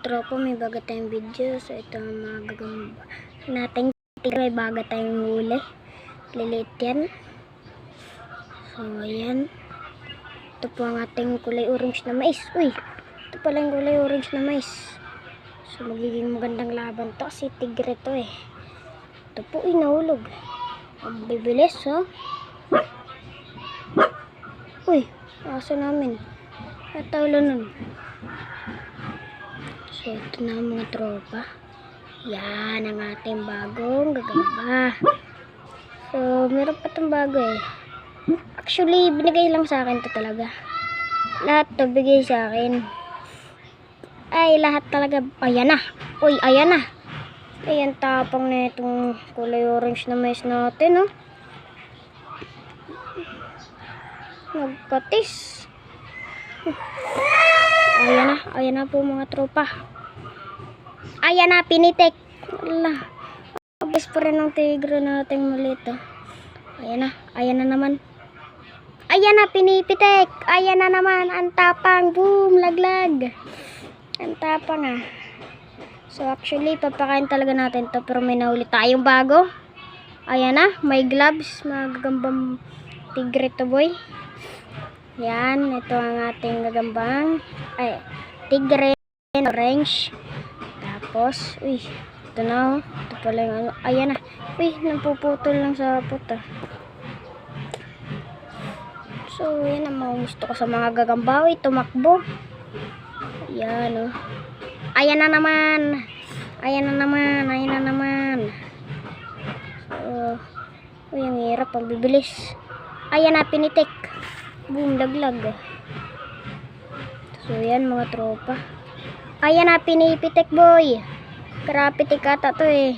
Tropa, may baga tayong video. So, ito ang mga gagamba nating tigre. May baga tayong huli. Lilit yan. So, ayan. Ito po ang ating kulay orange na mais. Uy, ito pala yung kulay orange na mais. So, magiging magandang laban to kasi tigre to eh. Ito po, uy, nahulog. Ang bibilis, oh. Uy, aso namin. At tawlo nun. So, ito na mga tropa. Yan ang ating bagong gagamba. So, meron pa itong bago eh. Actually, binigay lang sa akin to talaga. Lahat to bigay sa akin. Ay, lahat talaga. Ayan na. Uy, ayan na. Ayan, tapang na itong kulay orange na mais natin, oh. Nagkatis. Ayan na, ayan na po mga tropa. Ayan na, pinitik. Wala. Abis pa rin ng tigre nating maliit. oh. Ayan na, ayan na naman. Ayan na, pinipitik. Ayan na naman, ang tapang. Boom, laglag. Ang tapang ah. So actually, papakain talaga natin to pero may nahuli tayong bago. Ayan na, may gloves, mga gagambang tigre to boy. Yan, ito ang ating gagambang ay, tigre orange. Tapos, uy, ito na oh. Ito pala yung ano. Ayan na. Uy, napuputol lang sa puta. So, yan ang mga gusto ko sa mga gagamba. Uy, tumakbo. Ayan oh. Ayan na naman. Ayan na naman. Ayan na naman. So, uy, ang hirap. Ang bibilis. Ayan na, pinitik. Boom, laglag. So, yan mga tropa. Ayan na, pinipitik boy. Karapitik ata to eh.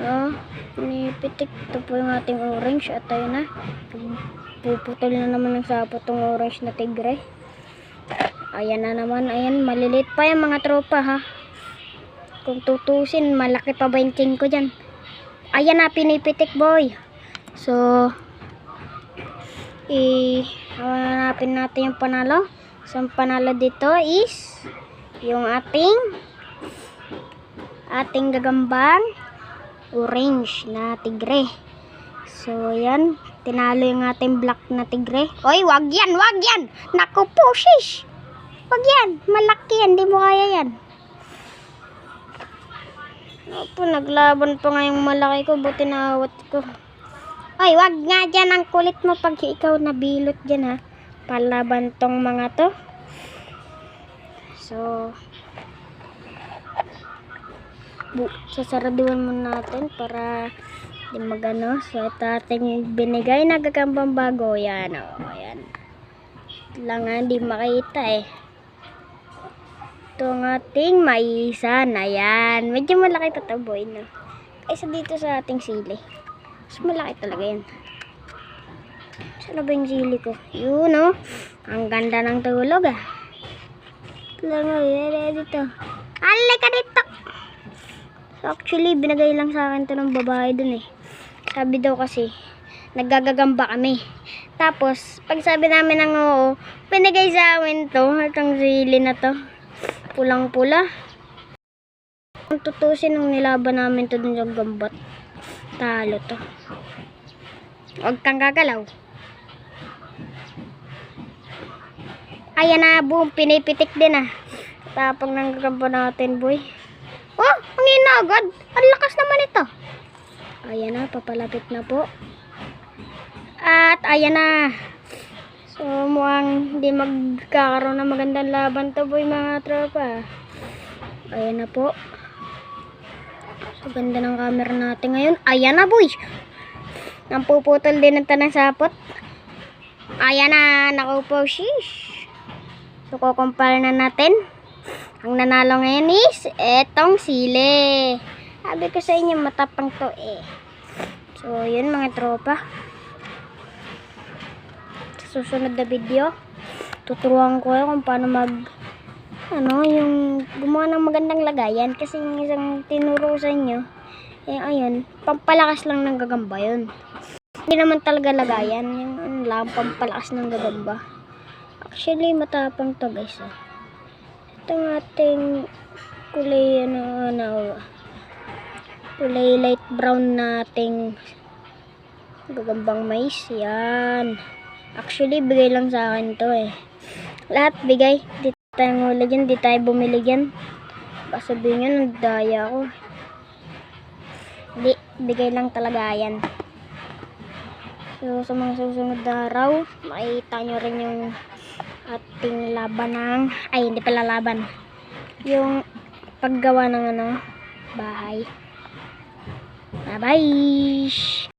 Oh, pinipitik. Ito po yung ating orange. At ayun na. Puputol na naman ng sapot tong orange na tigre. Ayan na naman. Ayan, malilit pa yung mga tropa ha. Kung tutusin, malaki pa ba yung ko dyan. Ayan na, pinipitik boy. So, i hanapin natin yung panalo. So, panalo dito is yung ating ating gagambang orange na tigre. So, yan. Tinalo yung ating black na tigre. Oy, wag yan, wag yan! Naku po, shish! Wag yan, malaki yan, di mo kaya yan. Opo, naglaban pa nga yung malaki ko, buti nawat ko. Ay, wag nga dyan ang kulit mo pag ikaw nabilot dyan ha. Palaban tong mga to. So, bu sasaraduan muna natin para di magano. So, ito ating binigay na gagambang bago. Yan, o. Oh, yan. Lang nga, di makita eh. Ito ang ating maisan. Ayan. Medyo malaki pa ito, boy, no? Kaysa dito sa ating sili. Mas malaki talaga yan. Saan ba yung sili ko? Yun, oh. Ang ganda ng tulog, ah. Lang, oh. Dito. Alay ka dito. So, actually, binagay lang sa akin to ng babae dun, eh. Sabi daw kasi, naggagagamba kami. Tapos, pag sabi namin ng oo, pinagay sa amin to, itong sili na to. Pulang-pula. Kung tutusin nung nilaban namin to dun sa gambat, talo to. Huwag kang gagalaw. Ayan na, boom, pinipitik din ah. Tapang ng gagamba natin, boy. Oh, ang agad. Ang lakas naman ito. Ayan na, papalapit na po. At ayan na. So, mukhang hindi magkakaroon ng magandang laban to boy mga tropa. Ayan na po. So, ganda ng camera natin ngayon. Ayan na boy. Nang din ng tanang sapot. Ayan na. Naku po. Sheesh. So, kukumpara na natin. Ang nanalo ngayon is etong sile. Sabi ko sa inyo, matapang to eh. So, yun mga tropa. Sa susunod na video, tuturuan ko kayo kung paano mag ano, yung gumawa ng magandang lagayan. Kasi yung isang tinuro sa inyo, eh ayun, pampalakas lang ng gagamba yun. Hindi naman talaga lagayan, yung lang, pampalakas ng gagamba. Actually, matapang to guys. Oh. Ito ang ating kulay ano, ano, kulay light brown na ating gagambang mais. Yan. Actually, bigay lang sa akin to eh. Lahat bigay. Di tayo nguli dyan, di tayo bumili dyan. Baka sabihin nyo, nagdaya ako. Di, bigay lang talaga yan. So, sa mga susunod na araw, makikita nyo rin yung ating laban ng, ay, hindi pala laban. Yung paggawa ng ano, bahay. Bye-bye!